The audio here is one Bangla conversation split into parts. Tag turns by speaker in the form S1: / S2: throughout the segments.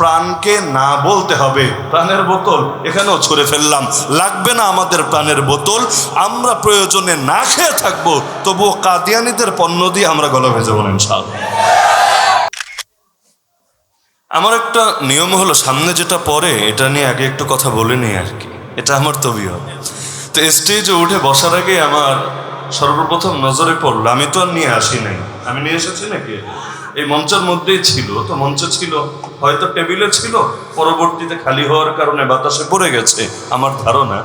S1: প্রাণকে না বলতে হবে। প্রাণের বোতল এখানেও ছুঁড়ে ফেললাম। লাগবে না আমাদের প্রাণের বোতল। আমরা প্রয়োজনে না খেয়ে থাকব। তবুও কাদিয়ানিদের পণ্য দিয়ে আমরা গলা ভেজে বলেন সাল আমার একটা নিয়ম হলো, সামনে যেটা পড়ে, এটা নিয়ে আগে একটু কথা বলে নিই আর কি। এটা আমার তবিও তো স্টেজে উঠে বসার আগে আমার সর্বপ্রথম নজরে পড়ল, আমি তো আর নিয়ে আসি নাই। আমি নিয়ে এসেছি নাকি? এই মঞ্চের মধ্যেই ছিল। তো মঞ্চ ছিল, হয়তো টেবিলে ছিল, পরবর্তীতে খালি হওয়ার কারণে বাতাসে পড়ে গেছে, আমার ধারণা।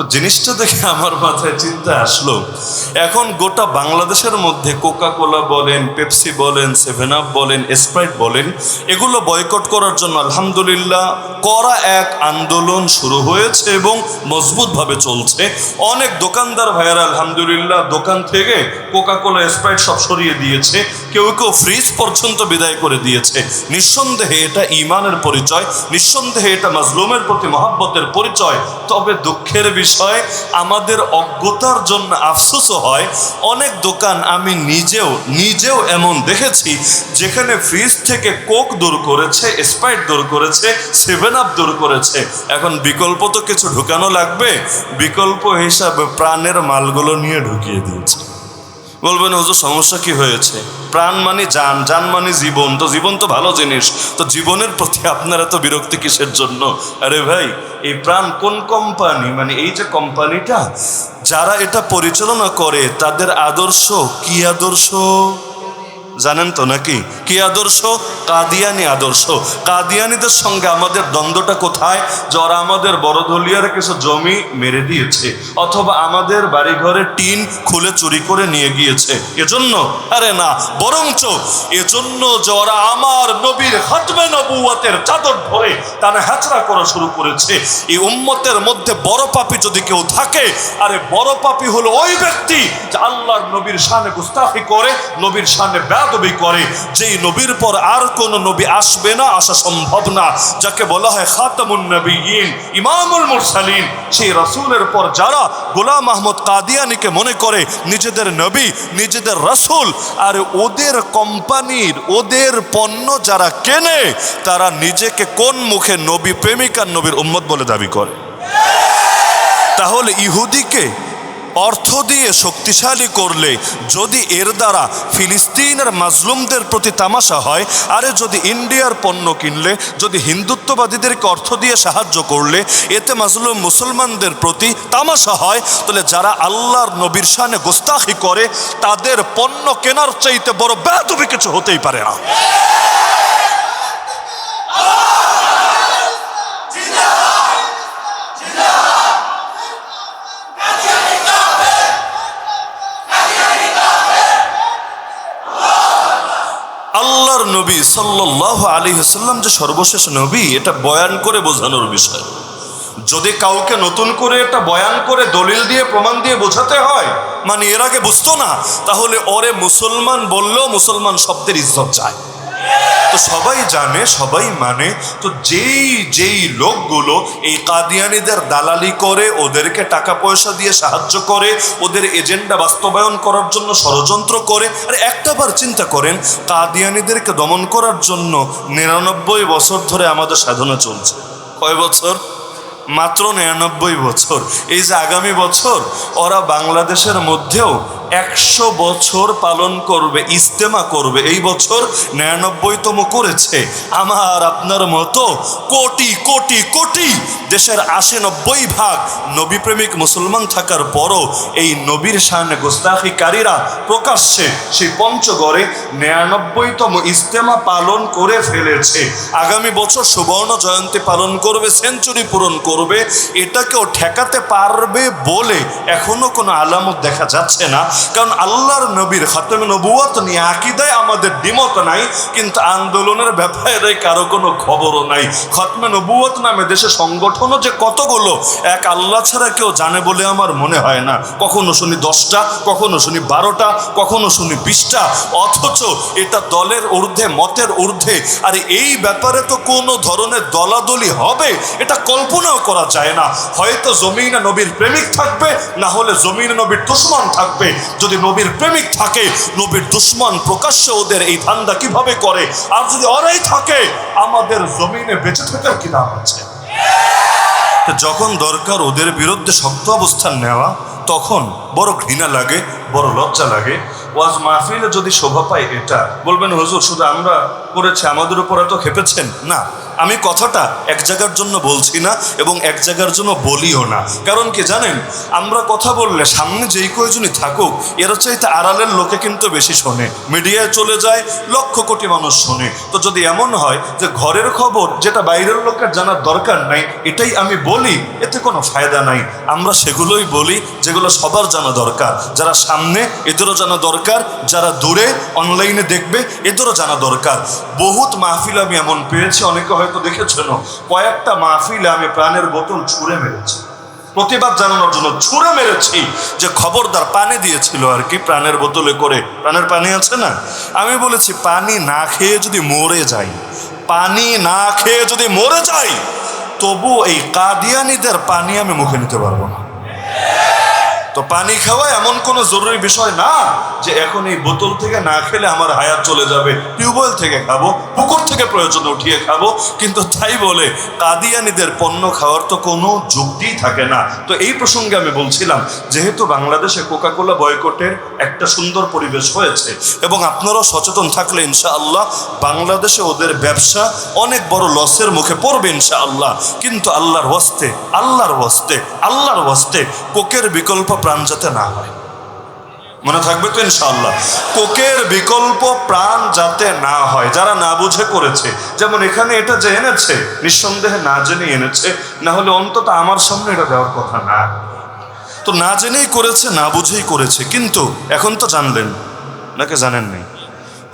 S1: তো জিনিসটা দেখে আমার মাথায় চিন্তা আসলো। এখন গোটা বাংলাদেশের মধ্যে কোকা কোলা বলেন পেপসি বলেন সেভেন আপ বলেন স্প্রাইট বলেন, এগুলো বয়কট করার জন্য আলহামদুলিল্লাহ করা এক আন্দোলন শুরু হয়েছে এবং মজবুতভাবে চলছে। অনেক দোকানদার ভাইয়ারা আলহামদুলিল্লাহ দোকান থেকে কোকা কোলা স্প্রাইট সব সরিয়ে দিয়েছে। কেউ কেউ ফ্রিজ পর্যন্ত বিদায় করে দিয়েছে। নিঃসন্দেহে এটা ইমানের পরিচয়, নিঃসন্দেহে এটা মাজলুমের প্রতি মহাব্বতের পরিচয়। তবে দুঃখের বিষয় আমাদের অজ্ঞতার জন্য আফসোসও হয়। অনেক দোকান আমি নিজেও নিজেও এমন দেখেছি, যেখানে ফ্রিজ থেকে কোক দূর করেছে, স্প্রাইট দূর করেছে, সেভেন আপ দূর করেছে। এখন বিকল্প তো কিছু ঢুকানো লাগবে? বিকল্প হিসাবে প্রাণের মালগুলো নিয়ে ঢুকিয়ে দিয়েছে। বলবেন ওজো সমস্যা কি হয়েছে? প্রাণ মানে যান যান মানে জীবন। তো জীবন তো ভালো জিনিস, তো জীবনের প্রতি আপনার এত বিরক্তি কিসের জন্য? আরে ভাই, এই প্রাণ কোন কোম্পানি? মানে এই যে কোম্পানিটা, যারা এটা পরিচালনা করে, তাদের আদর্শ কি আদর্শ? জানেন তো নাকি? কি আদর্শ? কাদিয়ানি আদর্শ। কাদিয়ানিদের সঙ্গে আমাদের দ্বন্দ্বটা কোথায়? যারা আমাদের বড় দলিয়ার কিছু জমি মেরে দিয়েছে, অথবা আমাদের বাড়িঘরে টিন খুলে চুরি করে নিয়ে গিয়েছে। এজন্য? আরে না, বরঞ্চ এজন্য যারা আমার নবীর হাতমে নবুয়াতের চাদর ধরে তারা হ্যাচড়া করা শুরু করেছে। এই উম্মতের মধ্যে বড় পাপি যদি কেউ থাকে, আরে বড় পাপি হলো ওই ব্যক্তি যে আল্লাহর নবীর শানে গুস্তাফি করে, নবীর শানে বেয়াদবি করে, যেই নবীর পর আর কোন নবী আসবে না, আসা সম্ভব না। যাকে বলা হয় খাতামুন নবীন, ইমামুল মুরসালিন, সেই রসুলের পর যারা গোলাম আহমদ কাদিয়ানিকে মনে করে, নিজেদের নবী, নিজেদের রসুল, আর ওদের কোম্পানির, ওদের পণ্য যারা কেনে, তারা নিজেকে কোন মুখে নবী প্রেমিকার নবীর উম্মত বলে দাবি করে? তাহলে ইহুদিকে অর্থ দিয়ে শক্তিশালী করলে যদি এর দ্বারা ফিলিস্তিনের মাজলুমদের প্রতি তামাশা হয়, আরে যদি ইন্ডিয়ার পণ্য কিনলে, যদি হিন্দুত্ববাদীদেরকে অর্থ দিয়ে সাহায্য করলে, এতে মাজলুম মুসলমানদের প্রতি তামাশা হয়, তাহলে যারা আল্লাহর নবীর শানে গোস্তাখি করে, তাদের পণ্য কেনার চাইতে বড় বেদবি কিছু হতেই পারে না আল্লাহর নবী সাল্লাহ আলী হাসাল্লাম যে সর্বশেষ নবী, এটা বয়ান করে বোঝানোর বিষয়। যদি কাউকে নতুন করে এটা বয়ান করে দলিল দিয়ে, প্রমাণ দিয়ে বোঝাতে হয় মানে এর আগে বুঝতো না, তাহলে ওরে মুসলমান বললেও মুসলমান শব্দের ইজ্জত যায় তো সবাই জানে, সবাই মানে। তো যেই যেই লোকগুলো এই কাদিয়ানিদের দালালি করে, ওদেরকে টাকা পয়সা দিয়ে সাহায্য করে, ওদের এজেন্ডা বাস্তবায়ন করার জন্য ষড়যন্ত্র করে, আর একটাবার চিন্তা করেন, কাদিয়ানিদেরকে দমন করার জন্য নিরানব্বই বছর ধরে আমাদের সাধনা চলছে। কয় বছর? মাত্র নিরানব্বই বছর। এই যে আগামী বছর, ওরা বাংলাদেশের মধ্যেও একশো বছর পালন করবে ইস্তেমা করবে, এই বছর নিরানব্বইতম করেছে। আমার, আপনার মতো কোটি কোটি কোটি দেশের আশি নব্বই ভাগ নবীপ্রেমিক মুসলমান থাকার পরও এই নবীর সামনে গোস্তাখিকারীরা প্রকাশ্যে সেই পঞ্চগড়ে নিরানব্বইতম ইস্তেমা পালন করে ফেলেছে। আগামী বছর সুবর্ণ জয়ন্তী পালন করবে, সেঞ্চুরি পূরণ করবে, এটাকেও ঠেকাতে পারবে বলে এখনও কোনো আলামত দেখা যাচ্ছে না। কারণ আল্লাহর নবীর খাতেম নবুয়াত নিয়ে আকিদায় আমাদের দ্বিমত নাই, কিন্তু আন্দোলনের ব্যাপারে কারও কোনো খবরও নাই। খতমে নবুয়ত নামে দেশে সংগঠনও যে কতগুলো, এক আল্লাহ ছাড়া কেউ জানে বলে আমার মনে হয় না। কখনো শুনি দশটা, কখনো শুনি বারোটা, কখনো শুনি বিশটা, অথচ এটা দলের ঊর্ধ্বে, মতের ঊর্ধ্বে। আর এই ব্যাপারে তো কোনো ধরনের দলাদলি হবে, এটা কল্পনাও করা যায় না। হয়তো জমিনে নবীর প্রেমিক থাকবে, না হলে জমিনে নবীর দুশ্মন থাকবে। যদি নবীর প্রেমিক থাকে, নবীর দুশ্মন প্রকাশ্যে ওদের এই ধান্দা কীভাবে করে? আর যদি ওরাই থাকে, আমাদের জমিনে বেঁচে থাকার কি দাম আছে? যখন দরকার ওদের বিরুদ্ধে শক্ত অবস্থান নেওয়া, তখন বড় ঘৃণা লাগে, বড় লজ্জা লাগে। ওয়াজ মাহফিলে যদি শোভা পায় এটা, বলবেন, হুজুর, শুধু আমরা করেছি, আমাদের উপর এত খেপেছেন? না, আমি কথাটা এক জায়গার জন্য বলছি না এবং এক জায়গার জন্য বলিও না। কারণ কি জানেন, আমরা কথা বললে সামনে যেই কয়জনই থাকুক, এর চাইতে আড়ালের লোকে কিন্তু বেশি শোনে। মিডিয়ায় চলে যায়, লক্ষ কোটি মানুষ শোনে। তো যদি এমন হয় যে ঘরের খবর যেটা বাইরের লোকের জানার দরকার নাই, এটাই আমি বলি, এতে কোনো ফায়দা নাই। আমরা সেগুলোই বলি, যেগুলো সবার জানা দরকার। যারা সামনে, এদেরও জানা দরকার। যারা দূরে অনলাইনে দেখবে, এদেরও জানা দরকার। বহুত মাহফিল আমি এমন পেয়েছি, অনেকে হয়তো দেখেছেন। কয়েকটা মাহফিলে আমি প্রাণের বোতল ছুঁড়ে মেরেছি। প্রতিবাদ জানানোর জন্য ছুঁড়ে মেরেছি যে খবরদার পানি দিয়েছিল আর কি, প্রাণের বোতলে করে। প্রাণের পানি আছে না? আমি বলেছি, পানি না খেয়ে যদি মরে যাই, পানি না খেয়ে যদি মরে যাই তবু এই কাদিয়ানিদের পানি আমি মুখে নিতে পারব না। তো পানি খাওয়া এমন কোনো জরুরি বিষয় না যে এখন এই বোতল থেকে না খেলে আমার হায়াত চলে যাবে। টিউবওয়েল থেকে খাব, পুকুর থেকে প্রয়োজন উঠিয়ে খাব। কিন্তু তাই বলে কাদিয়ানিদের পণ্য খাওয়ার তো কোনো যুক্তিই থাকে না। তো এই প্রসঙ্গে আমি বলছিলাম, যেহেতু বাংলাদেশে কোকাকোলা বয়কটের একটা সুন্দর পরিবেশ হয়েছে, এবং আপনারাও সচেতন থাকলে ইনশাআল্লাহ বাংলাদেশে ওদের ব্যবসা অনেক বড় লসের মুখে পড়বে ইনশাআল্লাহ। কিন্তু আল্লাহর হস্তে, আল্লাহর ওয়াস্তে আল্লাহর ওয়াস্তে কোকের বিকল্প প্রাণ যাতে না হয়। মনে থাকবে তো ইনশাআল্লাহ? কোকের বিকল্প প্রাণ যাতে না হয়, যারা না বুঝে করেছে। যেমন এখানে এটা যে এনেছে, নিঃসন্দেহে না জেনে এনেছে, না হলে অন্তত আমার সামনে এটা দেওয়ার কথা না। তো না জেনেই করেছে, না বুঝেই করেছে, কিন্তু এখন তো জানলেন। নাকি জানেন নাই?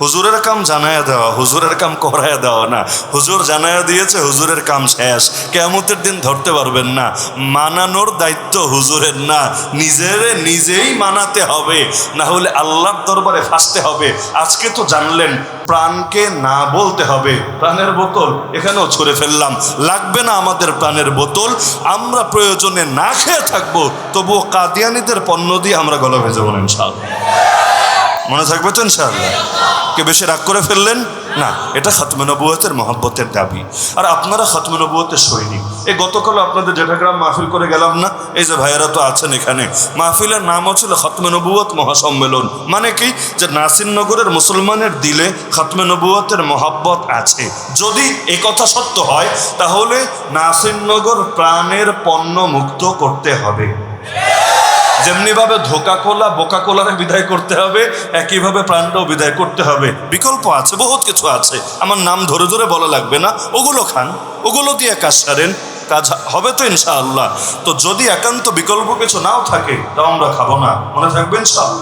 S1: হুজুরের কাম জানায়া দেওয়া, হুজুরের কাম করায়া দেওয়া না। হুজুর জানায়া দিয়েছে, হুজুরের কাম শেষ। কেমতের দিন ধরতে পারবেন না। মানানোর দায়িত্ব হুজুরের না। নিজের নিজেই মানাতে হবে। না হলে আল্লাহর দরবারে ফাঁসতে হবে। আজকে তো জানলেন, প্রাণকে না বলতে হবে। প্রাণের বোতল, এখানেও ছুঁড়ে ফেললাম। লাগবে না আমাদের প্রাণের বোতল। আমরা প্রয়োজনে না খেয়ে থাকব। তবুও কাদিয়ানিদের পণ্য দিয়ে আমরা গলা ভেজে বলেন, ইনশাআল্লাহ। মনে থাকবে তো ইনশাআল্লাহ? কে বেশি রাগ করে ফেললেন? না, এটা খাতমে নবুয়তের মহব্বতের দাবি। আর আপনারা খাতমে নবুয়তের সৈনিক। এই গতকাল আপনাদের জেঠাগ্রাম মাহফিল করে গেলাম না? এই যে ভাইয়েরা তো আছেন এখানে। মাহফিলের নামও ছিল খাতমে নবুয়ত মহাসম্মেলন। মানে কি? যে নাসিরনগরের মুসলমানের দিলে খাতমে নবুয়তের মহাব্বত আছে। যদি এ কথা সত্য হয়, তাহলে নাসিরনগর প্রাণের পণ্য মুক্ত করতে হবে। যেমনিভাবে ধোকা কোলা বোকা কোলারে বিদায় করতে হবে, একইভাবে প্রাণটাও বিদায় করতে হবে। বিকল্প আছে, বহুত কিছু আছে। আমার নাম ধরে ধরে বলা লাগবে না। ওগুলো খান, ওগুলো দিয়ে কাজ সারেন, কাজ হবে তো ইনশাআল্লাহ। তো যদি একান্ত বিকল্প কিছু নাও থাকে, তাও আমরা খাব না। মনে থাকবে ইনশাআল্লাহ।